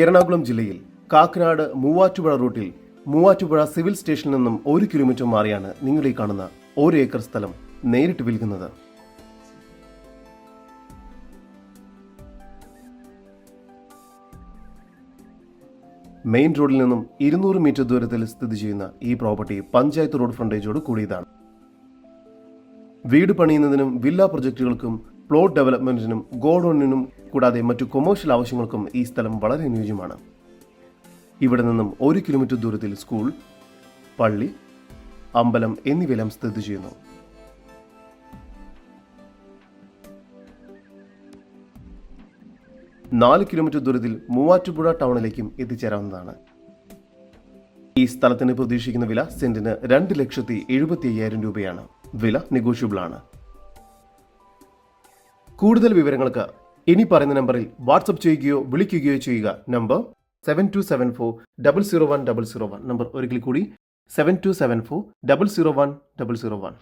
എറണാകുളം ജില്ലയിൽ കാക്കനാട് മൂവാറ്റുപുഴ റൂട്ടിൽ മൂവാറ്റുപുഴ സിവിൽ സ്റ്റേഷനിൽ നിന്നും ഒരു കിലോമീറ്റർ മാറിയാണ് നിങ്ങൾ ഈ കാണുന്ന ഒരു ഏക്കർ സ്ഥലം നേരിട്ട് വിൽക്കുന്നത്. മെയിൻ റോഡിൽ നിന്നും ഇരുന്നൂറ് മീറ്റർ ദൂരത്തിൽ സ്ഥിതി ചെയ്യുന്ന ഈ പ്രോപ്പർട്ടി പഞ്ചായത്ത് റോഡ് ഫ്രണ്ടേജോട് കൂടിയതാണ്. വീട് പണിയുന്നതിനും വില്ല പ്രൊജക്റ്റുകൾക്കും പ്ലോട്ട് ഡെവലപ്മെന്റിനും ഗോഡൌണിനും കൂടാതെ മറ്റു കൊമേഴ്ഷ്യൽ ആവശ്യങ്ങൾക്കും ഈ സ്ഥലം വളരെ അനുയോജ്യമാണ്. ഇവിടെ നിന്നും ഒരു കിലോമീറ്റർ ദൂരത്തിൽ സ്കൂൾ പള്ളി അമ്പലം എന്നിവയെല്ലാം സ്ഥിതി ചെയ്യുന്നു. നാല് കിലോമീറ്റർ ദൂരത്തിൽ മൂവാറ്റുപുഴ ടൗണിലേക്കും എത്തിച്ചേരാവുന്നതാണ്. ഈ സ്ഥലത്തിന് പ്രതീക്ഷിക്കുന്ന വില സെന്റിന് രണ്ട് ലക്ഷത്തി എഴുപത്തി അയ്യായിരം രൂപയാണ്. വില നെഗോഷ്യബിൾ ആണ്. കൂടുതൽ വിവരങ്ങൾക്ക് ഇനി പറയുന്ന നമ്പറിൽ വാട്സപ്പ് ചെയ്യുകയോ വിളിക്കുകയോ ചെയ്യുക. Number seven two seven four double zero one double zero one number ഒരിക്കൽ കൂടി seven two seven four double zero one double zero one